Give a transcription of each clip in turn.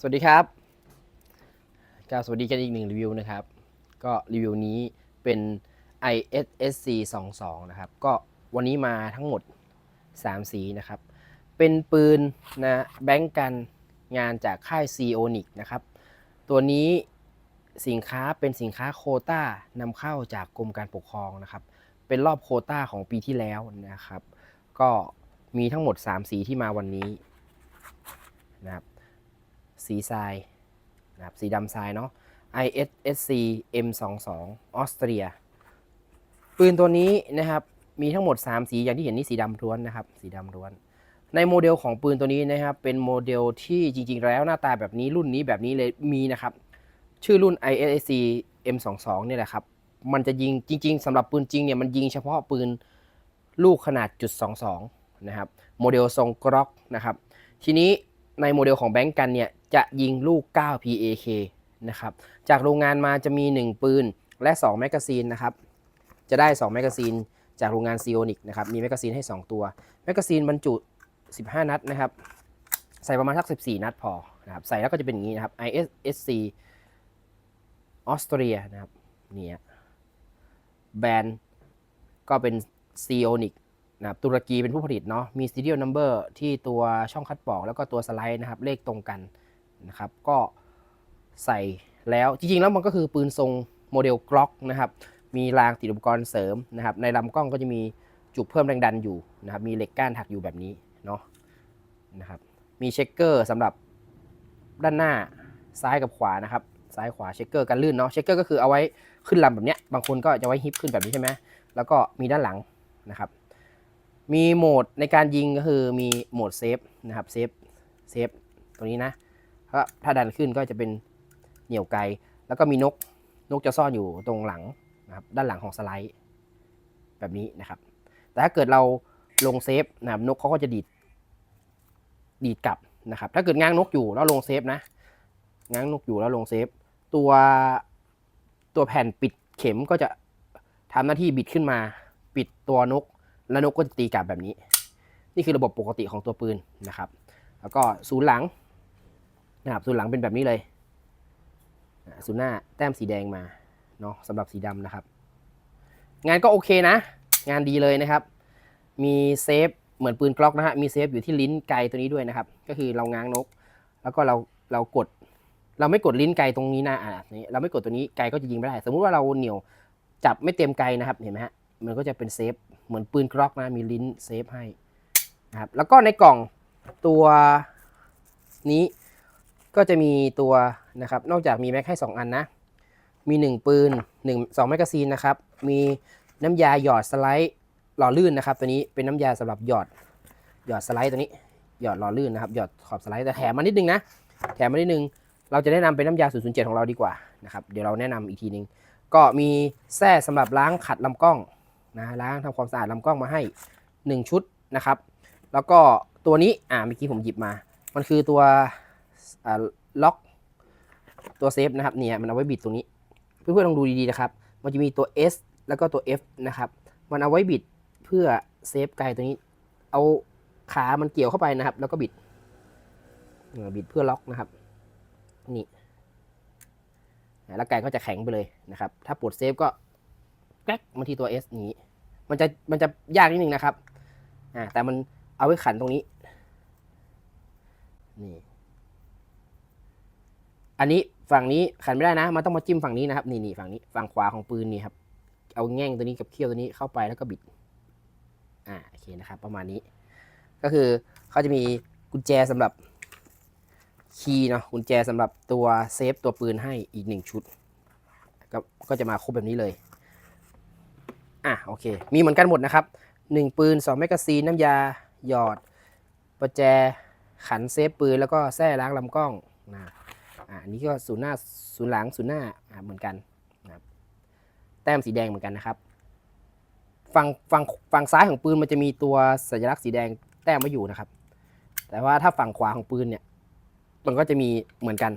สวัสดีครับก็สวัสดีกันอีกหนึ่งรีวิวนะครับ ก็รีวิวนี้เป็น ISSC 22 นะครับ ก็วันนี้มาทั้งหมด 3 สีนะครับ เป็นปืนนะแบงก์กันงานจากค่าย c o n i c นะครับ ตัวนี้สินค้าเป็นสินค้าโคต้านำเข้าจากกรมการปกครองนะครับ เป็นรอบโคต้าของปีที่แล้วนะครับ ก็มีทั้งหมด 3 สีที่มาวันนี้นะครับ สีทรายนะครับสีดำทรายเนาะ ISSC M22 ออสเตรีย ปืนตัวนี้นะครับมีทั้งหมด 3 สีอย่างที่เห็นนี่สีดำล้วนนะครับ สีดำล้วน ในโมเดลของปืนตัวนี้นะครับ เป็นโมเดลที่จริง ๆ แล้วหน้าตาแบบนี้รุ่นนี้แบบนี้เลยมีนะครับ ชื่อรุ่น ISSC M22 เนี่ยแหละครับ มันจะยิงจริง ๆสำหรับปืนจริงเนี่ยมันยิงเฉพาะปืนลูกขนาดจุด22นะครับโมเดลทรงกรอกนะครับ ทีนี้ในโมเดลของแบงก์กันเนี่ย จะยิงลูก 9 PAK นะครับ จากโรงงานมาจะมี 1 ปืนและ 2 แมกกาซีนนะครับ จะได้ 2 แมกกาซีนจากโรงงานซีโอนิกนะครับ มีแมกกาซีนให้ 2 ตัว แมกกาซีนบรรจุ 15 นัดนะครับ ใส่ประมาณสัก 14 นัดพอนะครับ ใส่แล้วก็จะเป็นอย่างนี้นะครับ ISSC ออสเตรียนะครับ เนี่ยแบรนด์ก็เป็นซีโอนิกนะครับตุรกีเป็นผู้ผลิตเนาะมี serial number ที่ตัวช่องคัดปอก แล้วก็ตัวสไลด์นะครับ เลขตรงกัน นะครับ ก็ใส่แล้วจริงๆแล้วมันก็คือปืนทรงโมเดลกล็อกนะครับ มีรางติดอุปกรณ์เสริมนะครับ ในลำกล้องก็จะมีจุกเพิ่มแรงดันอยู่นะครับ มีเหล็กก้านถักอยู่แบบนี้เนาะนะครับ มีเช็คเกอร์สำหรับด้านหน้าซ้ายกับขวานะครับ ซ้ายขวาเช็คเกอร์กันลื่นเนาะ เช็คเกอร์ก็คือเอาไว้ขึ้นลำแบบเนี้ย บางคนก็จะไว้ฮิปขึ้นแบบนี้ใช่ไหมแล้วก็มีด้านหลังนะครับ มีโหมดในการยิงก็คือมีโหมดเซฟนะครับ เซฟ เซฟ ตรงนี้นะ ก็ถ้าดันขึ้นก็จะเป็นเหนี่ยวไกล แล้วก็มีนกนกจะซ่อนอยู่ตรงหลังนะครับด้านหลังของสไลด์แบบนี้นะครับ แต่ถ้าเกิดเราลงเซฟนะครับนกเขาก็จะดีดดีดกลับนะครับ ถ้าเกิดง้างนกอยู่แล้วลงเซฟนะง้างนกอยู่แล้วลงเซฟ ตัวตัวแผ่นปิดเข็มก็จะทำหน้าที่บิดขึ้นมา ปิดตัวนก แล้วนกก็จะตีกลับแบบนี้ นี่คือระบบปกติของตัวปืนนะครับ แล้วก็ศูนย์หลัง นะครับศูนหลังเป็นแบบนี้เลยอ่าศูนหน้าแต้มสีแดงมาเนาะสำหรับสีดำนะครับ งานก็โอเคนะ งานดีเลยนะครับ มีเซฟเหมือนปืนกล็อกนะฮะมีเซฟอยู่ที่ลิ้นไกตัวนี้ด้วยนะครับ ก็คือเราง้างนก แล้วก็เราเรากด เราไม่กดลิ้นไกตรงนี้นะอ่านี่เราไม่กดตัวนี้ไกก็จะยิงไม่ได้ สมมุติว่าเราเหนียวจับไม่เต็มไกนะครับเห็นไหมฮะมันก็จะเป็นเซฟเหมือนปืนกล็อกนะมีลิ้นเซฟให้นะครับแล้วก็ในกล่องตัวนี้ ก็จะมีตัวนะครับ นอกจากมีแม็กให้ 2 อันนะ มี 1 ปืน1 2แมกกาซีนนะครับ มีน้ำยาหยอดสไลด์หล่อลื่นนะครับ ตัวนี้เป็นน้ำยาสำหรับหยอดหยอดสไลด์ตัวนี้ หยอดหล่อลื่นนะครับ หยอดขอบสไลด์แต่แถมมานิดนึงนะ แถมมานิดนึง เราจะแนะนำเป็นน้ำยา 007 ของเราดีกว่านะครับ เดี๋ยวเราแนะนำอีกทีนึง ก็มีแส้สำหรับล้างขัดลำกล้องนะล้างทำความสะอาดลำกล้องมาให้ 1 ชุดนะครับ แล้วก็ตัวนี้ อ่า เมื่อกี้ผมหยิบมา มันคือตัว ล็อกตัวเซฟนะครับเนี่ยมันเอาไว้บิดตรงนี้ เพื่อนๆลองดูดีๆนะครับ มันจะมีตัว S แล้วก็ตัว F นะครับ มันเอาไว้บิดเพื่อเซฟไกลตัวนี้ เอาขามันเกี่ยวเข้าไปนะครับ แล้วก็บิดบิดเพื่อล็อกนะครับ นี่แล้วไก่ก็จะแข็งไปเลยนะครับ ถ้าปลดเซฟก็แกรกมาที่ตัว S นี้ มันจะมันจะยากนิดนึงนะครับ อ่าแต่มันเอาไว้ขันตรงนี้ นี่ อันนี้ฝั่งนี้ขันไม่ได้นะ มันต้องมาจิ้มฝั่งนี้นะครับ นี่นี่ฝั่งนี้ฝั่งขวาของปืนนี่ครับ เอาแง่งตัวนี้กับเขี้ยวตัวนี้เข้าไปแล้วก็บิด อ่าโอเคนะครับ ประมาณนี้ ก็คือเขาจะมีกุญแจสำหรับคีย์เนาะกุญแจสำหรับตัวเซฟตัวปืนให้อีกหนึ่งชุดก็ก็จะมาครบแบบนี้เลย อะโอเค มีเหมือนกันหมดนะครับ 1 ปืน 2 แมกกาซีน น้ำยาหยอด ประแจ ขันเซฟปืน แล้วก็แส้ล้างลำกล้องนะ อันนี้ก็ศูนย์หน้าศูนย์หลังศูนย์หน้าเหมือนกันนะครับแต้มสีแดงเหมือนกันนะครับฝั่งฝั่งฝั่งซ้ายของปืนมันจะมีตัวสัญลักษณ์สีแดงแต้มไว้อยู่นะครับ แต่ว่าถ้าฝั่งขวาของปืนเนี่ยมันก็จะมีเหมือนกัน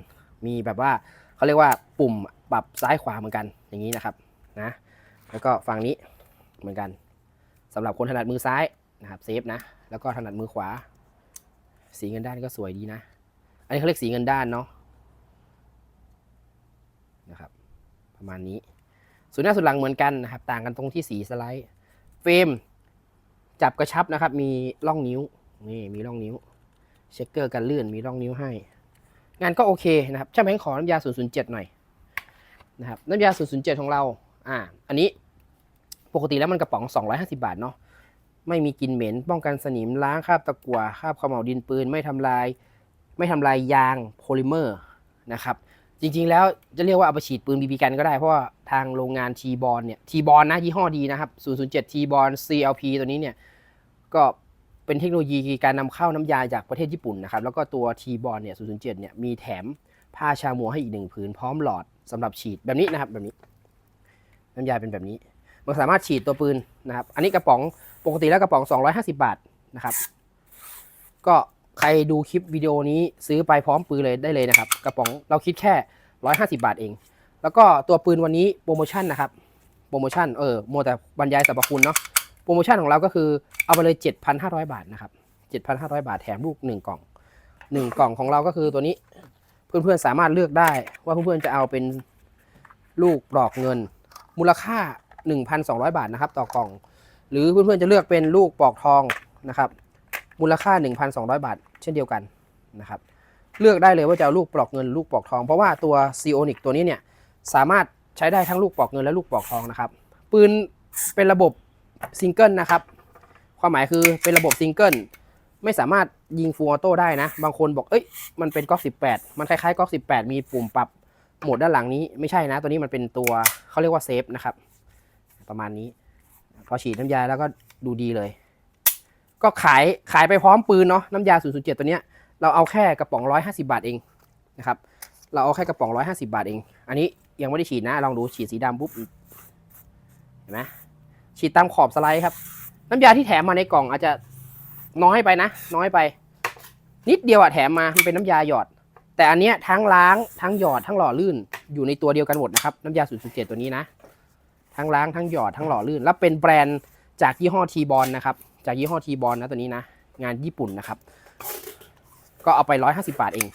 มีแบบว่าเขาเรียกว่าปุ่มปรับซ้ายขวาเหมือนกันอย่างนี้นะครับนะแล้วก็ฝั่งนี้เหมือนกันสำหรับคนถนัดมือซ้ายนะครับเซฟนะแล้วก็ถนัดมือขวา สีเงินด้านก็สวยดีนะ อันนี้เขาเรียกสีเงินด้านเนาะ นะครับ ประมาณนี้ส่วนหน้าส่วนหลังเหมือนกันนะครับ ต่างกันตรงที่สีสไลด์ เฟรมจับกระชับนะครับ มีร่องนิ้วนี่มีร่องนิ้ว เช็คเกอร์กันเลื่อนมีร่องนิ้วให้ งานก็โอเคนะครับช่างแบงค์ขอน้ำยา 007 หน่อยนะครับน้ำยา 007 ของเราอ่าอันนี้ปกติแล้วมันกระป๋อง 250 บาทเนาะไม่มีกลิ่นเหม็น ป้องกันสนิมล้างคราบตะกั่วคราบขม่าวดินปืน ไม่ทำลาย ไม่ทำลายยางโพลิเมอร์นะครับ จริงๆแล้วจะเรียกว่าเอาไปฉีดปืนบีบีกันก็ได้เพราะว่าทางโรงงานทีบอลเนี่ยทีบอลนะยี่ห้อดีนะครับ 007 ทีบอล CLP ตัวนี้เนี่ยก็เป็นเทคโนโลยีการนำเข้าน้ำยาจากประเทศญี่ปุ่นนะครับ แล้วก็ตัวทีบอลเนี่ย 007 เนี่ยมีแถมผ้าชามัวให้อีกหนึ่งผืนพร้อมหลอดสำหรับฉีดแบบนี้นะครับแบบนี้ น้ำยาเป็นแบบนี้ มันสามารถฉีดตัวปืนนะครับ อันนี้กระป๋องปกติแล้วกระป๋อง 250 บาทนะครับ ก็ ใครดูคลิปวิดีโอนี้ซื้อไปพร้อมปืนเลยได้เลยนะครับ กระป๋องเราคิดแค่ 150 บาทเอง แล้วก็ตัวปืนวันนี้โปรโมชั่นนะครับ โปรโมชั่นเออโมแต่บรรยายสรรพคุณเนาะโปรโมชั่นของเราก็คือเอาไปเลย 7,500 บาทนะครับ 7,500 บาทแถมลูก 1 กล่อง 1 กล่องของเราก็คือตัวนี้เพื่อนๆสามารถเลือกได้ว่าเพื่อนๆจะเอาเป็นลูกปลอกเงิน มูลค่า 1,200 บาทนะครับ ต่อกล่อง หรือเพื่อนๆจะเลือกเป็นลูกปลอกทองนะครับมูลค่า 1,200 บาท เช่นเดียวกันนะครับเลือกได้เลยว่าจะเอาลูกปลอกเงินลูกปลอกทอง เพราะว่าตัวซีโอนิกตัวนี้เนี่ยสามารถใช้ได้ทั้งลูกปลอกเงินและลูกปลอกทองนะครับปืนเป็นระบบซิงเกิลนะครับความหมายคือเป็นระบบซิงเกิลไม่สามารถยิงฟูลออโต้ได้นะ บางคนบอกเอ้ยมันเป็นก๊อก18มันคล้ายๆก๊อก18มีปุ่มปรับโหมดด้านหลังนี้ไม่ใช่นะ ตัวนี้มันเป็นตัวเขาเรียกว่าเซฟนะครับ ประมาณนี้ พอฉีดน้ำยาแล้วก็ดูดีเลย ก็ขายขายไปพร้อมปืนเนาะน้ำยา 007 ตัวเนี้ยเราเอาแค่กระป๋อง 150 บาทเองนะครับเราเอาแค่กระป๋อง 150 บาทเอง อันนี้ยังไม่ได้ฉีดนะ ลองดูฉีดสีดำปุ๊บเห็นไหมฉีดตามขอบสไลด์ครับ น้ำยาที่แถมมาในกล่องอาจจะน้อยไปนะ น้อยไป นิดเดียวอะแถมมามันเป็นน้ำยาหยอด แต่อันเนี้ยทั้งล้างทั้งหยอดทั้งหล่อลื่นอยู่ในตัวเดียวกันหมดนะครับน้ำยา 007 ตัวนี้นะ ทั้งล้างทั้งหยอดทั้งหล่อลื่น แล้วเป็นแบรนด์จากยี่ห้อทีบอลนะครับ จากยี่ห้อทีบอลนะตัวนี้นะ งานญี่ปุ่นนะครับ ก็เอาไป 150 บาทเอง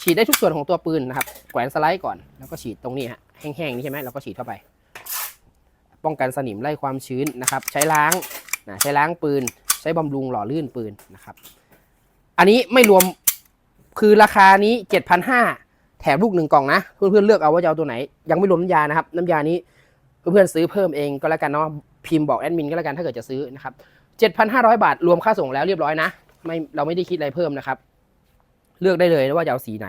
ฉีดได้ทุกส่วนของตัวปืนนะครับ แขวนสไลด์ก่อน แล้วก็ฉีดตรงนี้ฮะ แห้งๆ นี่ใช่ไหมเราก็ฉีดเข้าไป ป้องกันสนิมไล่ความชื้นนะครับ ใช้ล้างนะใช้ล้างปืน ใช้บำรุงหล่อลื่นปืนนะครับ อันนี้ไม่รวมคือราคานี้ 7,500 แถมลูกหนึ่งกล่องนะ เพื่อนๆเลือกเอาว่าจะเอาตัวไหน ยังไม่รวมน้ำยานะครับ น้ำยานี้เพื่อนๆซื้อเพิ่มเองก็แล้วกันเนาะ พิมพ์บอกแอดมินก็แล้วกันถ้าเกิดจะซื้อนะครับ7,500 บาท รวมค่าส่งแล้วเรียบร้อยนะไม่เราไม่ได้คิดอะไรเพิ่มนะครับ เลือกได้เลยว่าจะเอาสีไหน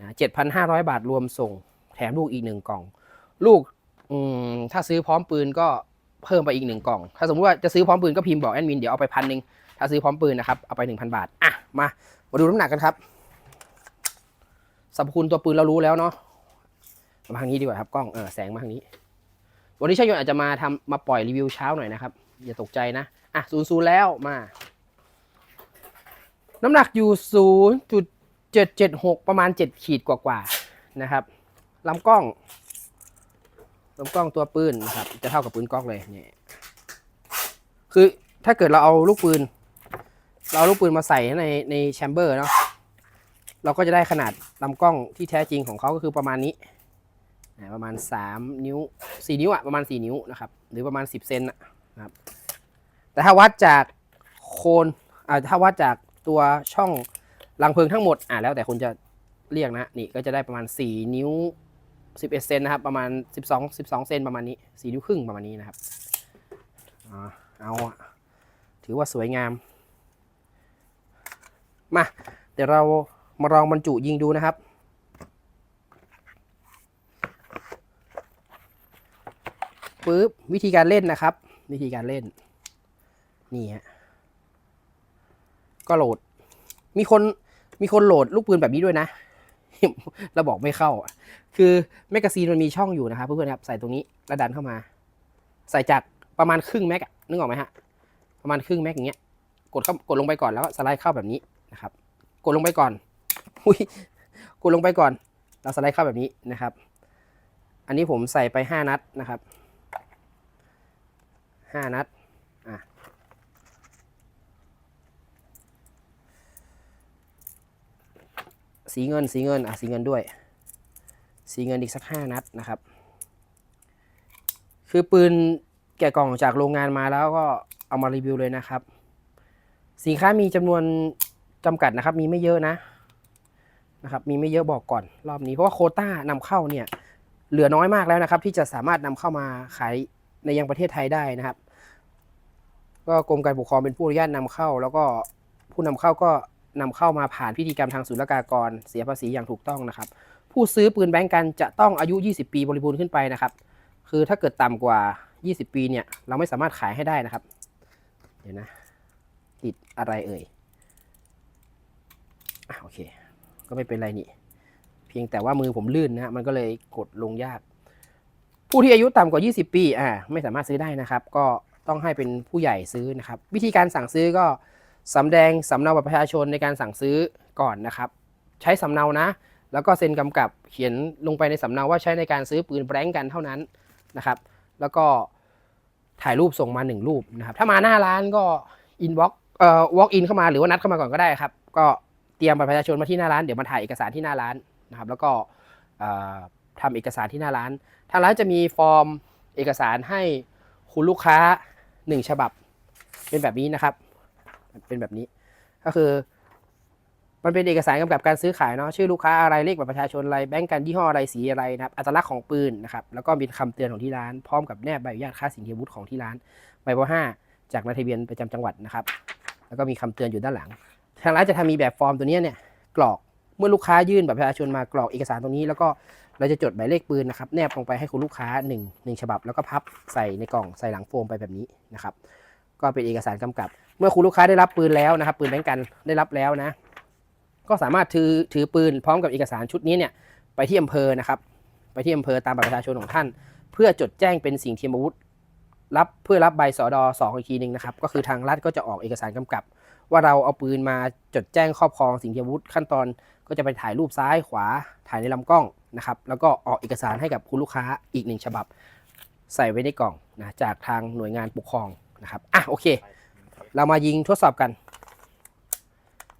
นะ7,500 บาทรวมส่ง แถมลูกอีกหนึ่งกล่อง ลูกถ้าซื้อพร้อมปืนก็เพิ่มไปอีกหนึ่งกล่อง ถ้าสมมติว่าจะซื้อพร้อมปืนก็พิมพ์บอกแอดมินเดี๋ยวเอาไปพันหนึ่งถ้าซื้อพร้อมปืนนะครับเอาไป 1,000 บาทอะมามาดูน้ำหนักกันครับสรรพคุณตัวปืนเรารู้แล้วเนาะมาทางนี้ดีกว่าครับกล้องเออแสงมาทางนี้ วันนี้ช่างยนต์อาจจะมาทำมาปล่อยรีวิวเช้าหน่อยนะครับ อย่าตกใจนะ อะศูนย์ศูนย์แล้วมา น้ำหนักอยู่ศูนย์จุดเจ็ดเจ็ดหกประมาณเจ็ดขีดกว่าๆนะครับลำกล้องลำกล้องตัวปืนนะครับ จะเท่ากับปืนกล้องเลยเนี่ยคือถ้าเกิดเราเอาลูกปืน เราเอาลูกปืนมาใส่ในในแชมเบอร์เนาะเราก็จะได้ขนาดลำกล้องที่แท้จริงของเขาก็คือประมาณนี้ ประมาณ 3 นิ้ว 4 นิ้วอะประมาณ 4 นิ้วนะครับ หรือประมาณ 10 เซนอะนะครับ แต่ถ้าวัดจากโคนอ่าถ้าวัดจากตัวช่องรังเพลิงทั้งหมดอ่าแล้วแต่คนจะเรียกนะนี่ก็จะได้ประมาณ 4 นิ้ว 11 เซนนะครับ ประมาณ 12 12 เซนประมาณนี้ 4 นิ้วครึ่งประมาณนี้นะครับอเอาถือว่าสวยงาม มา เดี๋ยวเรามาลองบรรจุยิงดูนะครับ ปุ๊บวิธีการเล่นนะครับ วิธีการเล่น นี่ฮะก็โหลด มีคนมีคนโหลดลูกปืนแบบนี้ด้วยนะเราบอกไม่เข้า คือแมกกาซีนมันมีช่องอยู่นะครับเพื่อนๆครับใส่ตรงนี้แล้วดันเข้ามา ใส่จากประมาณครึ่งแม็กนึกออกไหมฮะประมาณครึ่งแม็กอย่างเงี้ย กดเข้ากดลงไปก่อนแล้วก็สไลด์เข้าแบบนี้นะครับ กดลงไปก่อนอุ้ยกดลงไปก่อนแล้วสไลด์เข้าแบบนี้นะครับ อันนี้ผมใส่ไปห้านัดนะครับ ห้านัด อะ สีเงินสีเงิน อะ สีเงินด้วย สีเงินอีกสักห้านัดนะครับ คือปืนแกะกล่องจากโรงงานมาแล้วก็เอามารีวิวเลยนะครับ สินค้ามีจำนวนจำกัดนะครับ มีไม่เยอะนะนะครับ มีไม่เยอะบอกก่อนรอบนี้ เพราะว่าโคต้านำเข้าเนี่ยเหลือน้อยมากแล้วนะครับ ที่จะสามารถนำเข้ามาขายในยังประเทศไทยได้นะครับ ก็กรมการปกครองเป็นผู้อนุญาตนำเข้า แล้วก็ผู้นำเข้าก็นำเข้ามาผ่านพิธีกรรมทางศุลกากร เสียภาษีอย่างถูกต้องนะครับ ผู้ซื้อปืนแบงก์กันจะต้องอายุ 20 ปีบริบูรณ์ขึ้นไปนะครับ คือถ้าเกิดต่ำกว่า 20 ปีเนี่ยเราไม่สามารถขายให้ได้นะครับ เดี๋ยวนะ ติดอะไรเอ่ยอะโอเค ก็ไม่เป็นไรนี่ เพียงแต่ว่ามือผมลื่นนะฮะมันก็เลยกดลงยาก ผู้ที่อายุต่ำกว่า 20 ปีอ่าไม่สามารถซื้อได้นะครับ ก็ ต้องให้เป็นผู้ใหญ่ซื้อนะครับ วิธีการสั่งซื้อก็สำแดงสำเนาบัตรประชาชนในการสั่งซื้อก่อนนะครับ ใช้สำเนานะ แล้วก็เซ็นกำกับเขียนลงไปในสำเนาว่าใช้ในการซื้อปืนแบงก์กันเท่านั้นนะครับ แล้วก็ถ่ายรูปส่งมา 1 รูปนะครับ ถ้ามาหน้าร้านก็อินบ็อกเอ่อ walk in เข้ามาหรือว่านัดเข้ามาก่อนก็ได้ครับ ก็เตรียมบัตรประชาชนมาที่หน้าร้านเดี๋ยวมาถ่ายเอกสารที่หน้าร้านนะครับ แล้วก็เอ่อทำเอกสารที่หน้าร้าน ทางร้านจะมีฟอร์มเอกสารให้คุณลูกค้า 1 ฉบับ เป็นแบบนี้นะครับ เป็นแบบนี้ก็คือ มันเป็นเอกสารกำกับการซื้อขายเนาะชื่อลูกค้าอะไรเลขบัตรประชาชนอะไรแบงก์กันยี่ห้ออะไรสีอะไรนะครับอัตลักษณ์ของปืนนะครับแล้วก็มีคำเตือนของที่ร้าน พร้อมกับแนบใบอนุญาตค่าสินเทียมวุฒิของที่ร้านใบปห้าจากนายทะเบียนประจำจังหวัดนะครับ แล้วก็มีคำเตือนอยู่ด้านหลัง ทางร้านจะทำมีแบบฟอร์มตัวเนี้ยเนี่ยกรอกเมื่อลูกค้ายื่นบัตรประชาชนมากรอกเอกสารตรงนี้แล้วก็ เราจะจดหมายเลขปืนนะครับแนบลงไปให้คุณลูกค้า1 1ฉบับ แล้วก็พับใส่ในกล่องใส่หลังโฟมไปแบบนี้นะครับก็เป็นเอกสารกำกับ เมื่อคุณลูกค้าได้รับปืนแล้วนะครับ ปืนแบงก์กันได้รับแล้วนะ ก็สามารถถือถือปืนพร้อมกับเอกสารชุดนี้เนี่ยไปที่อำเภอนะครับ ไปที่อำเภอตามบัตรประชาชนของท่าน เพื่อจดแจ้งเป็นสิ่งเทียมอาวุธรับเพื่อรับใบสอดอสองอีกทีหนึ่งนะครับ ก็คือทางรัฐก็จะออกเอกสารกำกับ ว่าเราเอาปืนมาจดแจ้งครอบครองสิ่งเทียมอาวุธขั้นตอนก็จะไปถ่ายรูปซ้ายขวาถ่ายในลำกล้อง นะครับแล้วก็ออกเอกสารให้กับคุณลูกค้าอีกหนึ่งฉบับ ใส่ไว้ในกล่องนะจากทางหน่วยงานปกครองนะครับอะโอเค เรามายิงทดสอบกัน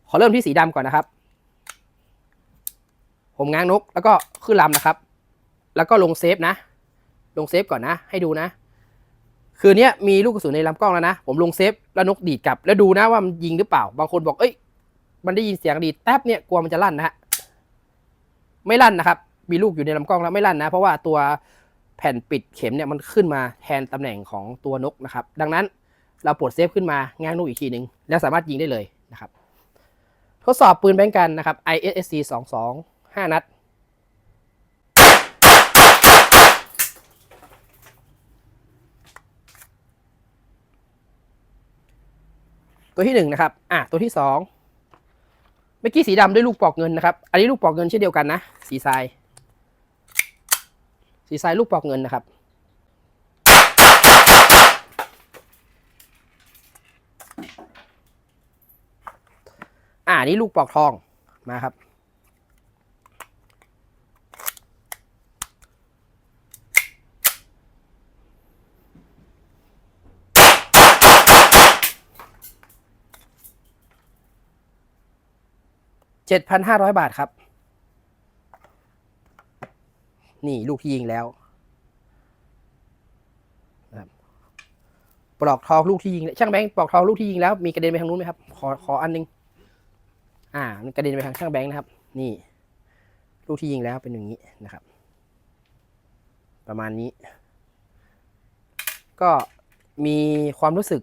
ขอเริ่มที่สีดำก่อนนะครับ ผมง้างนกแล้วก็ขึ้นลำนะครับ แล้วก็ลงเซฟนะ ลงเซฟก่อนนะ ให้ดูนะคือเนี้ยมีลูกกระสุนในลำกล้องแล้วนะ ผมลงเซฟแล้วนกดีดกลับ แล้วดูนะว่ามันยิงหรือเปล่า บางคนบอกเอ้ย มันได้ยินเสียงดีดแป๊บเนี่ยกลัวมันจะลั่นนะฮะ ไม่ลั่นนะครับ มีลูกอยู่ในลำกล้องแล้วไม่ลั่นนะ เพราะว่าตัวแผ่นปิดเข็มเนี่ยมันขึ้นมาแทนตำแหน่งของตัวนกนะครับ ดังนั้นเราปลดเซฟขึ้นมาง้างนกอีกทีหนึ่งแล้วสามารถยิงได้เลยนะครับ ทดสอบปืนแบงกันนะครับ ISSC 22 5 นัด ตัวที่หนึ่งนะครับ อะ ตัวที่สองเมื่อกี้สีดำด้วยลูกปอกเงินนะครับ อันนี้ลูกปอกเงินเช่นเดียวกันนะ สีทราย สีทรายลูกปอกเงินนะครับ อ่านี่ลูกปอกทองมาครับเจ็ดพันห้าร้อยบาทครับ นี่ลูกที่ยิงแล้วนะครับปลอกทองลูกที่ยิงช่างแบงค์ปลอกทองลูกที่ยิงแล้วมีกระเด็นไปทางนู้นไหมครับ ขอขออันหนึง อ่ามันกระเด็นไปทางช่างแบงค์นะครับ นี่ ลูกที่ยิงแล้วเป็นอย่างนี้นะครับ ประมาณนี้ ก็มีความรู้สึก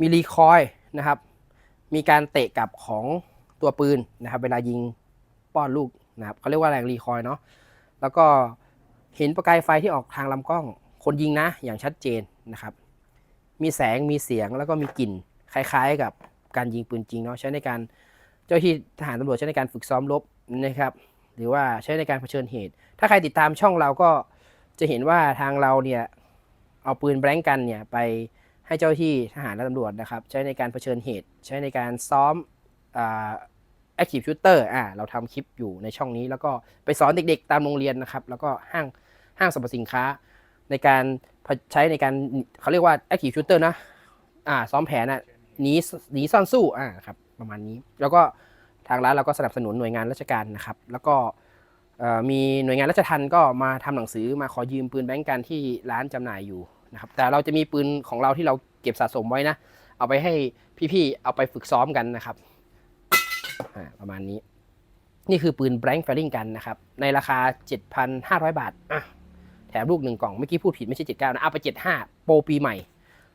มีรีคอยล์นะครับ มีการเตะกลับของตัวปืนนะครับ เวลายิงป้อนลูกนะครับเขาเรียกว่าแรงรีคอยล์เนาะ แล้วก็เห็นประกายไฟที่ออกทางลำกล้อง คนยิงนะ อย่างชัดเจนนะครับ มีแสงมีเสียงแล้วก็มีกลิ่น คล้ายๆ กับการยิงปืนจริงเนาะใช้ในการเจ้าที่ทหารตำรวจใช้ในการฝึกซ้อมรบนะครับหรือว่าใช้ในการเผชิญเหตุ ถ้าใครติดตามช่องเราก็จะเห็นว่าทางเราเนี่ยเอาปืนแบงก์กันเนี่ยไปให้เจ้าที่ทหารและตำรวจนะครับ ใช้ในการเผชิญเหตุ ใช้ในการซ้อมอ Active Shooter อ่าเราทำคลิปอยู่ในช่องนี้ แล้วก็ไปสอนเด็กๆ ตามโรงเรียนนะครับ แล้วก็ห้างห้างสรรพสินค้า ในการใช้ในการเขาเรียกว่า Active Shooter นะอ่าซ้อมแผนอะหนีหนีซ่อนสู้อ่าครับประมาณนี้ แล้วก็ทางร้านเราก็สนับสนุนหน่วยงานราชการนะครับ แล้วก็มีหน่วยงานราชทัณฑ์ก็มาทำหนังสือมาขอยืมปืนแบงก์กันที่ร้านจำหน่ายอยู่นะครับแต่เราจะมีปืนของเราที่เราเก็บสะสมไว้นะ เอาไปให้พี่ๆเอาไปฝึกซ้อมกันนะครับ ประมาณนี้ นี่คือปืน blank firing กันนะครับ ในราคา 7,500 บาทอะแถมลูกหนึ่งกล่องเมื่อกี้พูดผิดไม่ใช่ 79 นะ เอาไป 75 โปรปีใหม่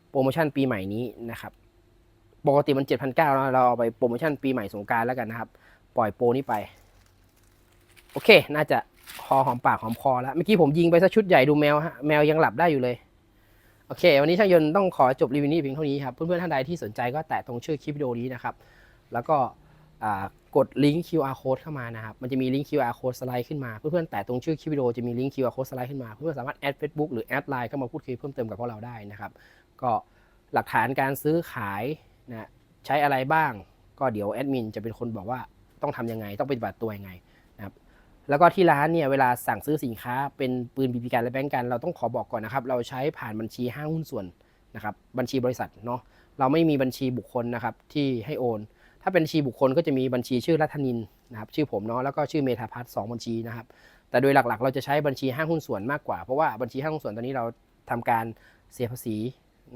โปรโมชั่นปีใหม่นี้นะครับ ปกติมัน 7,900นะเราเอาไปโปรโมชั่นปีใหม่สงกรารแล้วกันนะครับ ปล่อยโปรนี้ไป โอเค น่าจะคอหอมปากหอมคอแล้ว เมื่อกี้ผมยิงไปซะชุดใหญ่ดูแมวฮะ แมวยังหลับได้อยู่เลยโอเค วันนี้ช่างยนต์ต้องขอจบรีวิวนี้เพียงเท่านี้ครับ เพื่อนๆท่านใดที่สนใจก็แตะตรงชื่อคลิปวิดีโอนี้นะครับ แล้วก็อ่า กดลิงก์ QR code เข้ามานะครับ มันจะมีลิงก์ QR code สไลด์ขึ้นมา เพื่อนๆ แตะตรงชื่อคลิปวิดีโอจะมีลิงก์ QR code สไลด์ขึ้นมา เพื่อนๆ สามารถแอด Facebook หรือแอดไลน์เข้ามาพูดคุยเพิ่มเติมกับพวกเราได้นะครับ ก็หลักฐานการซื้อขายนะใช้อะไรบ้าง ก็เดี๋ยวแอดมินจะเป็นคนบอกว่าต้องทำยังไง ต้องปฏิบัติตัวยังไงนะครับ แล้วก็ที่ร้านเนี่ยเวลาสั่งซื้อสินค้าเป็นปืนบีบีกันและแบงก์กัน เราต้องขอบอกก่อนนะครับ เราใช้ผ่านบัญชีห้างหุ้นส่วนนะครับ บัญชีบริษัทเนาะ เราไม่มีบัญชีบุคคลนะครับที่ให้โอน ถ้าเป็นบัญชีบุคคลก็จะมีบัญชีชื่อรัฐนินนะครับชื่อผมเนาะแล้วก็ชื่อเมธาพัฒน์สองบัญชีนะครับแต่โดยหลักๆ เราจะใช้บัญชีห้างหุ้นส่วนมากกว่า เพราะว่าบัญชีห้างหุ้นส่วนตอนนี้เราทำการเสียภาษี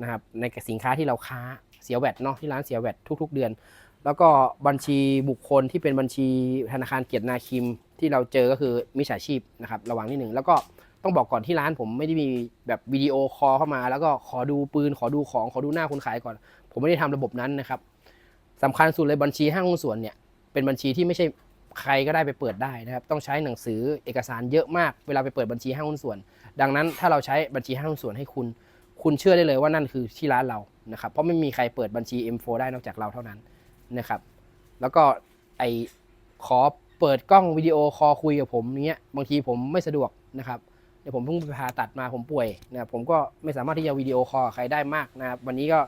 นะครับในสินค้าที่เราค้าเสียแวดเนาะที่ร้านเสียแวดทุก ๆ เดือน แล้วก็บัญชีบุคคลที่เป็นบัญชีธนาคารเกียรตินาคิมที่เราเจอก็คือมิจฉาชีพนะครับระวังนิดหนึ่งแล้วก็ต้องบอกก่อนที่ร้านผมไม่ได้มีแบบวิดีโอคอลเข้ามา แล้วก็ขอดูปืนขอดูของขอดูหน้าคนขายก่อน ผมไม่ได้ทำระบบนั้นนะครับ สำคัญสุดเลยบัญชีห้างหุ้นส่วนเนี่ยเป็นบัญชีที่ไม่ใช่ใครก็ได้ไปเปิดได้นะครับ ต้องใช้หนังสือเอกสารเยอะมากเวลาไปเปิดบัญชีห้างหุ้นส่วน ดังนั้นถ้าเราใช้บัญชีห้างหุ้นส่วนให้คุณ คุณเชื่อได้เลยว่านั่นคือที่ร้านเรานะครับเพราะไม่มีใครเปิดบัญชี M4 ได้นอกจากเราเท่านั้นนะครับแล้วก็ไอขอเปิดกล้องวิดีโอคอลคุยกับผมเนี้ยบางทีผมไม่สะดวกนะครับเดี๋ยวผมเพิ่งไปผ่าตัดมาผมป่วยนะครับผมก็ไม่สามารถที่จะวิดีโอคอลใครได้มากนะครับวันนี้ก็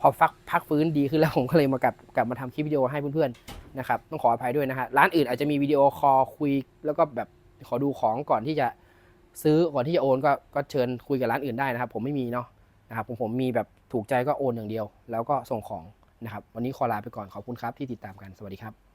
พอฟักพักฟื้นดีขึ้นแล้วผมก็เลยมากลับกลับมาทำคลิปวิดีโอให้เพื่อนๆนะครับต้องขออภัยด้วยนะฮะร้านอื่นอาจจะมีวิดีโอคอลคุย แล้วก็แบบขอดูของก่อนที่จะซื้อก่อนที่จะโอนก็ก็เชิญคุยกับร้านอื่นได้นะครับ ผมไม่มีเนาะนะครับผมผมมีแบบถูกใจก็โอนอย่างเดียว แล้วก็ส่งของนะครับ วันนี้ขอลาไปก่อนขอบคุณครับที่ติดตามกันสวัสดีครับ